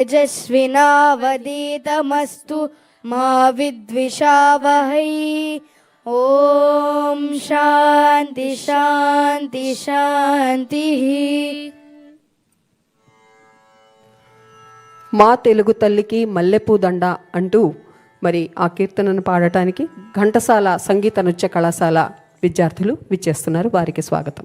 तेजस्विनावदीतमस्तु मा विद्विषावहै ॐ शान्ति शान्ति शान्तिः మా తెలుగు తల్లికి మల్లెపూ దండ అంటూ మరి ఆ కీర్తనను పాడటానికి ఘంటసాల సంగీత నృత్య కళాశాల విద్యార్థులు విచ్చేస్తున్నారు వారికి స్వాగతం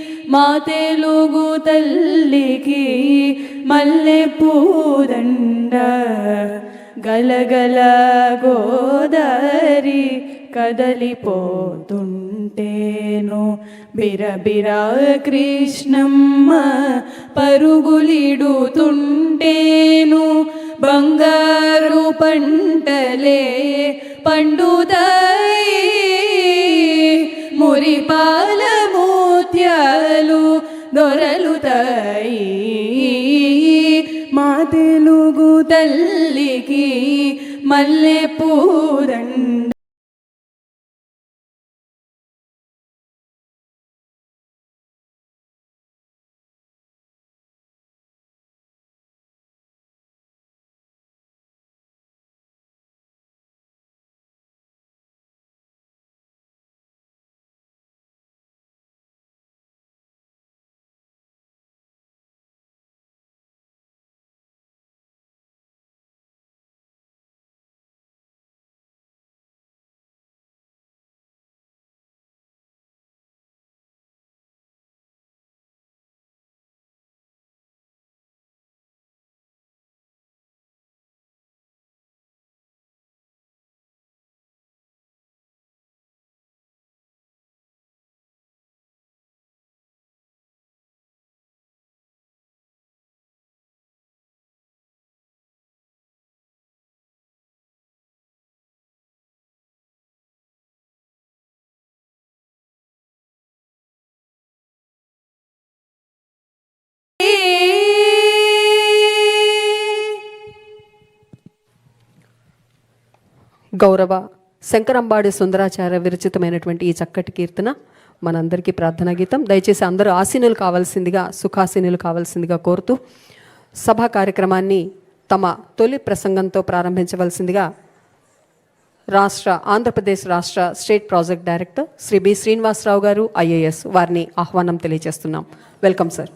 మా తెలుగు తల్లికి మల్లె పూదండ గలగల గోదారి కదలిపోతుంటేను. బిరబిర కృష్ణమ్మ పరుగులిడుతుంటేను. బంగారు పంటలే పండుతాయి మురిపా దొరలుతాయి మా తెలుగు తల్లికి మల్లె పూదండ గౌరవ శంకరంబాడి సుందరాచార్య విరచితమైనటువంటి ఈ చక్కటి కీర్తన మనందరికీ ప్రార్థనా గీతం. దయచేసి అందరూ ఆసీనులు కావాల్సిందిగా సుఖాసీనులు కావాల్సిందిగా కోరుతూ సభా కార్యక్రమాన్ని తమ తొలి ప్రసంగంతో ప్రారంభించవలసిందిగా రాష్ట్ర ఆంధ్రప్రదేశ్ రాష్ట్ర state project director Shri B Srinivasa Rao గారు ఐఏఎస్ వారిని ఆహ్వానం తెలియజేస్తున్నాం. Welcome sir.